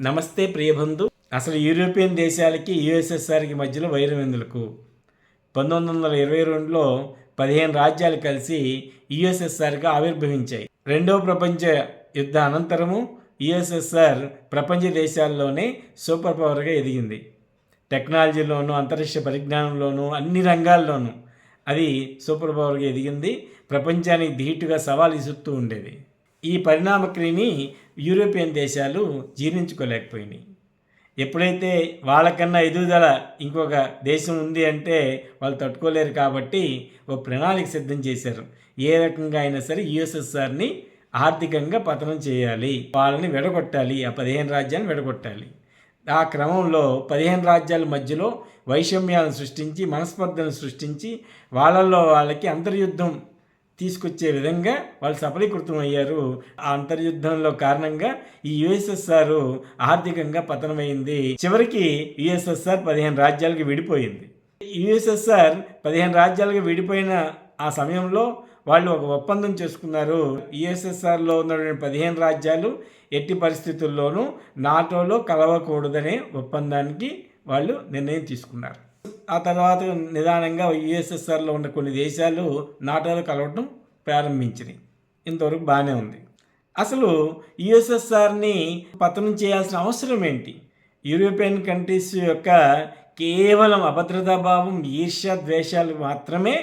నమస్తే ప్రియబంధు. అసలు యూరోపియన్ దేశాలకి యుఎస్ఎస్ఆర్కి మధ్యలో వైరం ఎందులకు? పంతొమ్మిది వందల ఇరవై రెండులో పదిహేను రాజ్యాలు కలిసి యుఎస్ఎస్ఆర్గా ఆవిర్భవించాయి. రెండవ ప్రపంచ యుద్ధ అనంతరము యుఎస్ఎస్ఆర్ ప్రపంచ దేశాల్లోనే సూపర్ పవర్గా ఎదిగింది. టెక్నాలజీలోను అంతరిక్ష పరిజ్ఞానంలోనూ అన్ని రంగాల్లోనూ అది సూపర్ పవర్గా ఎదిగింది. ప్రపంచానికి ధీటుగా సవాల్ ఇసురుతూ ఉండేది. ఈ పరిణామక్రియని యూరోపియన్ దేశాలు జీర్ణించుకోలేకపోయినాయి. ఎప్పుడైతే వాళ్ళకన్నా ఎదుగుదల ఇంకొక దేశం ఉంది అంటే వాళ్ళు తట్టుకోలేరు కాబట్టి ఓ ప్రణాళిక సిద్ధం చేశారు. ఏ రకంగా అయినా సరే యుఎస్ఎస్ఆర్ని ఆర్థికంగా పతనం చేయాలి. వాళ్ళని విడగొట్టాలి. ఆ పదిహేను రాజ్యాలను విడగొట్టాలి. ఆ క్రమంలో పదిహేను రాజ్యాల మధ్యలో వైషమ్యాలను సృష్టించి మనస్పర్ధను సృష్టించి వాళ్ళల్లో వాళ్ళకి అంతర్యుద్ధం తీసుకొచ్చే విధంగా వాళ్ళు సఫలీకృతం అయ్యారు. ఆ అంతర్యుద్ధంలో కారణంగా ఈ యుఎస్ఎస్ఆర్ ఆర్థికంగా పతనమైంది. చివరికి యుఎస్ఎస్ఆర్ పదిహేను రాజ్యాలకు విడిపోయింది. యుఎస్ఎస్ఆర్ పదిహేను రాజ్యాలకు విడిపోయిన ఆ సమయంలో వాళ్ళు ఒక ఒప్పందం చేసుకున్నారు. యుఎస్ఎస్ఆర్లో ఉన్నటువంటి పదిహేను రాజ్యాలు ఎట్టి పరిస్థితుల్లోనూ నాటోలో కలవకూడదనే ఒప్పందానికి వాళ్ళు నిర్ణయం తీసుకున్నారు. ఆ తర్వాత నిదానంగా యుఎస్ఎస్ఆర్లో ఉన్న కొన్ని దేశాలు నాటోలో కలవటం ప్రారంభించినాయి. ఇంతవరకు బాగానే ఉంది. అసలు యుఎస్ఎస్ఆర్ని పతనం చేయాల్సిన అవసరం ఏంటి? యూరోపియన్ కంట్రీస్ యొక్క కేవలం అభద్రతా భావం ఈర్ష్య ద్వేషాలు మాత్రమే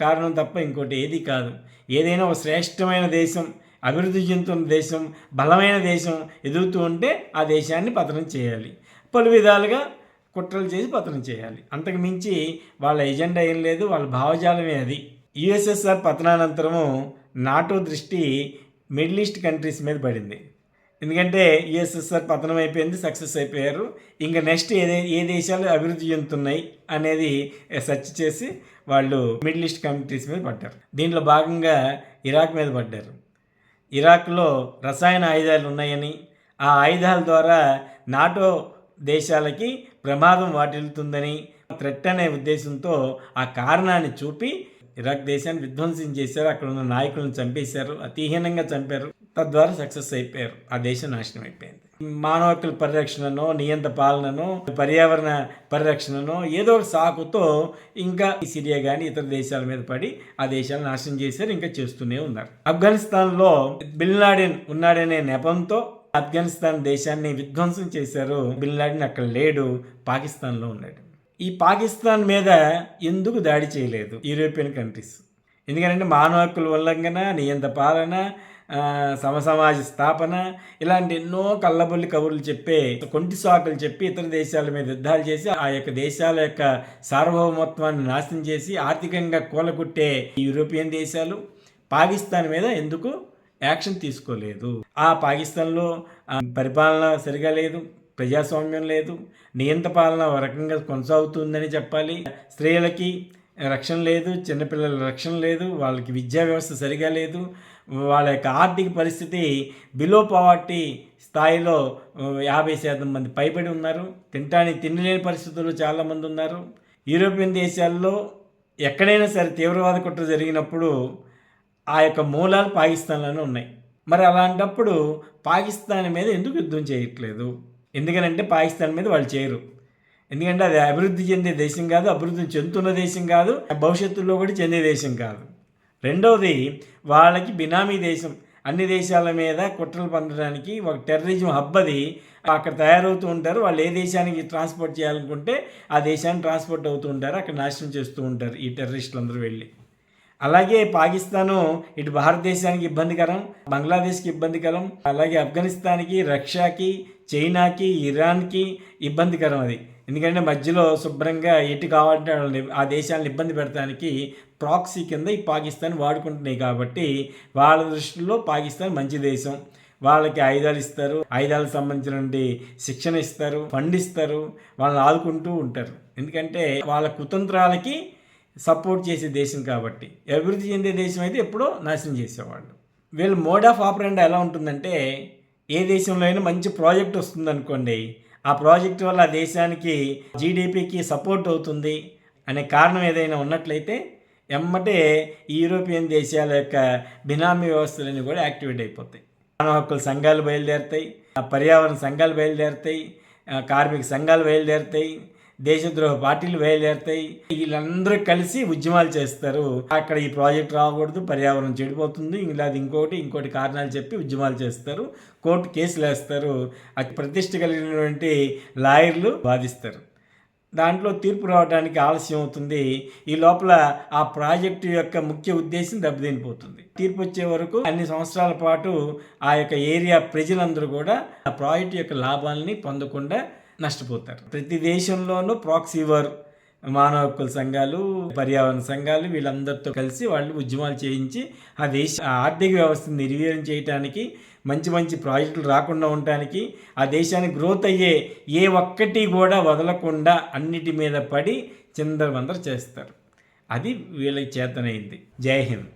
కారణం తప్ప ఇంకోటి ఏది కాదు. ఏదైనా ఒక శ్రేష్టమైన దేశం అభివృద్ధి చెందుతున్న దేశం బలమైన దేశం ఎదుగుతూ ఉంటే ఆ దేశాన్ని పతనం చేయాలి. పలు విధాలుగా కుట్రలు చేసి పతనం చేయాలి. అంతకు మించి వాళ్ళ ఎజెండా ఏం లేదు వాళ్ళ భావజాలమే అది. యుఎస్ఎస్ఆర్ పతనానంతరము నాటో దృష్టి మిడిల్ ఈస్ట్ కంట్రీస్ మీద పడింది. ఎందుకంటే యుఎస్ఎస్ఆర్ పతనం అయిపోయింది సక్సెస్ అయిపోయారు. ఇంకా నెక్స్ట్ ఏ ఏ దేశాలు అభివృద్ధి చెందుతున్నాయి అనేది సెర్చ్ చేసి వాళ్ళు మిడిల్ ఈస్ట్ కంట్రీస్ మీద పడ్డారు. దీంట్లో భాగంగా ఇరాక్ మీద పడ్డారు. ఇరాక్లో రసాయన ఆయుధాలు ఉన్నాయని ఆ ఆయుధాల ద్వారా నాటో దేశాలకి ప్రమాదం వాటిల్లుతుందని థ్రెట్ అనే ఉద్దేశంతో ఆ కారణాన్ని చూపి ఇరాక్ దేశాన్ని విధ్వంసం చేశారు అక్కడ ఉన్న నాయకులను చంపేశారు అతిహీనంగా చంపారు. తద్వారా సక్సెస్ అయిపోయారు. ఆ దేశం నాశనం అయిపోయింది. మానవ హక్కుల పరిరక్షణనో నియంత పాలననో పర్యావరణ పరిరక్షణనో ఏదో ఒక సాకుతో ఇంకా ఈ సిరియా కానీ ఇతర దేశాల మీద పడి ఆ దేశాలను నాశనం చేశారు ఇంకా చేస్తూనే ఉన్నారు. ఆఫ్ఘనిస్తాన్లో బిన్ లాడెన్ ఉన్నాడనే నెపంతో ఆఫ్ఘనిస్తాన్ దేశాన్ని విధ్వంసం చేశారు. బిన్ లాడెన్ అక్కడ లేడు పాకిస్తాన్లో ఉన్నాడు. ఈ పాకిస్తాన్ మీద ఎందుకు దాడి చేయలేదు? European countries. ఎందుకంటే మానవ హక్కుల ఉల్లంఘన నియంత పాలన సమసమాజ స్థాపన ఇలాంటి ఎన్నో కళ్ళబొల్లి కబుర్లు చెప్పే కొంటి సాకులు చెప్పి ఇతర దేశాల మీద యుద్ధాలు చేసి ఆ యొక్క దేశాల యొక్క సార్వభౌమత్వాన్ని నాశనం చేసి ఆర్థికంగా కూలగొట్టే యూరోపియన్ దేశాలు పాకిస్తాన్ మీద ఎందుకు యాక్షన్ తీసుకోలేదు? ఆ పాకిస్తాన్లో పరిపాలన సరిగా లేదు. ప్రజాస్వామ్యం లేదు నియంత పాలన ఒక రకంగా కొనసాగుతుందని చెప్పాలి. స్త్రీలకి రక్షణ లేదు చిన్నపిల్లల రక్షణ లేదు వాళ్ళకి విద్యా వ్యవస్థ సరిగా లేదు వాళ్ళ యొక్క ఆర్థిక పరిస్థితి బిలో పవర్టీ స్థాయిలో యాభై శాతం మంది పైబడి ఉన్నారు. తినటానికి తిండి లేని పరిస్థితుల్లో చాలామంది ఉన్నారు. యూరోపియన్ దేశాల్లో ఎక్కడైనా సరే తీవ్రవాద కుట్ర జరిగినప్పుడు ఆ యొక్క మూలాలు పాకిస్తాన్లోనే ఉన్నాయి. మరి అలాంటప్పుడు పాకిస్తాన్ మీద ఎందుకు యుద్ధం చేయట్లేదు? ఎందుకనంటే పాకిస్తాన్ మీద వాళ్ళు చేయరు. ఎందుకంటే అది అభివృద్ధి చెందే దేశం కాదు అభివృద్ధి చెందుతున్న దేశం కాదు భవిష్యత్తులో కూడా చెందే దేశం కాదు. రెండవది వాళ్ళకి బినామీ దేశం. అన్ని దేశాల మీద కుట్రలు పొందడానికి ఒక టెర్రరిజం హబ్ అది. అక్కడ తయారవుతూ ఉంటారు. వాళ్ళు ఏ దేశానికి ట్రాన్స్పోర్ట్ చేయాలనుకుంటే ఆ దేశానికి ట్రాన్స్పోర్ట్ అవుతూ ఉంటారు. అక్కడ నాశనం చేస్తూ ఉంటారు ఈ టెర్రరిస్టులు అందరూ వెళ్ళి. అలాగే పాకిస్తాను ఇటు భారతదేశానికి ఇబ్బందికరం బంగ్లాదేశ్కి ఇబ్బందికరం అలాగే ఆఫ్ఘనిస్తాన్కి రష్యాకి చైనాకి ఇరాన్కి ఇబ్బందికరం అది. ఎందుకంటే మధ్యలో శుభ్రంగా ఎటు కావాలంటే వాళ్ళని ఆ దేశాలను ఇబ్బంది పెడతానికి ప్రాక్సీ కింద ఈ పాకిస్తాన్ వాడుకుంటున్నాయి కాబట్టి వాళ్ళ దృష్టిలో పాకిస్తాన్ మంచి దేశం. వాళ్ళకి ఆయుధాలు ఇస్తారు ఆయుధాలకు సంబంధించినటువంటి శిక్షణ ఇస్తారు ఫండ్ ఇస్తారు వాళ్ళని ఆదుకుంటూ ఉంటారు. ఎందుకంటే వాళ్ళ కుతంత్రాలకి సపోర్ట్ చేసే దేశం కాబట్టి. అభివృద్ధి చెందే దేశం అయితే ఎప్పుడో నాశనం చేసేవాళ్ళు. వీళ్ళ మోడ్ ఆఫ్ ఆపరెంట్ ఎలా ఉంటుందంటే ఏ దేశంలో అయినా మంచి ప్రాజెక్ట్ వస్తుందనుకోండి ఆ ప్రాజెక్ట్ వల్ల ఆ దేశానికి జీడిపికి సపోర్ట్ అవుతుంది అనే కారణం ఏదైనా ఉన్నట్లయితే ఎమ్మటే యూరోపియన్ దేశాల యొక్క బినామీ వ్యవస్థలన్నీ కూడా యాక్టివేట్ అయిపోతాయి. మానవ హక్కుల సంఘాలు బయలుదేరుతాయి ఆ పర్యావరణ సంఘాలు బయలుదేరుతాయి కార్మిక సంఘాలు బయలుదేరుతాయి దేశద్రోహ పార్టీలు బయలుదేరుతాయి వీళ్ళందరూ కలిసి ఉద్యమాలు చేస్తారు. అక్కడ ఈ ప్రాజెక్ట్ రాకూడదు పర్యావరణం చెడిపోతుంది. ఇలా ఇంకోటి ఇంకోటి కారణాలు చెప్పి ఉద్యమాలు చేస్తారు. కోర్టు కేసులు వేస్తారు. అతి ప్రతిష్ట కలిగినటువంటి లాయర్లు వాదిస్తారు. దాంట్లో తీర్పు రావడానికి ఆలస్యం అవుతుంది. ఈ లోపల ఆ ప్రాజెక్టు యొక్క ముఖ్య ఉద్దేశం దెబ్బతినిపోతుంది. తీర్పు వచ్చే వరకు అన్ని సంవత్సరాల పాటు ఆ యొక్క ఏరియా ప్రజలందరూ కూడా ఆ ప్రాజెక్టు యొక్క లాభాలని పొందకుండా నష్టపోతారు. ప్రతి దేశంలోనూ ప్రాక్సీవర్ మానవ హక్కుల సంఘాలు పర్యావరణ సంఘాలు వీళ్ళందరితో కలిసి వాళ్ళు ఉద్యమాలు చేయించి ఆ దేశ ఆర్థిక వ్యవస్థను నిర్వీర్యం చేయడానికి మంచి మంచి ప్రాజెక్టులు రాకుండా ఉండటానికి ఆ దేశానికి గ్రోత్ అయ్యే ఏ ఒక్కటి కూడా వదలకుండా అన్నిటి మీద పడి చిందరవందర చేస్తారు. అది వీళ్ళకి చేతనైంది. జై హింద్.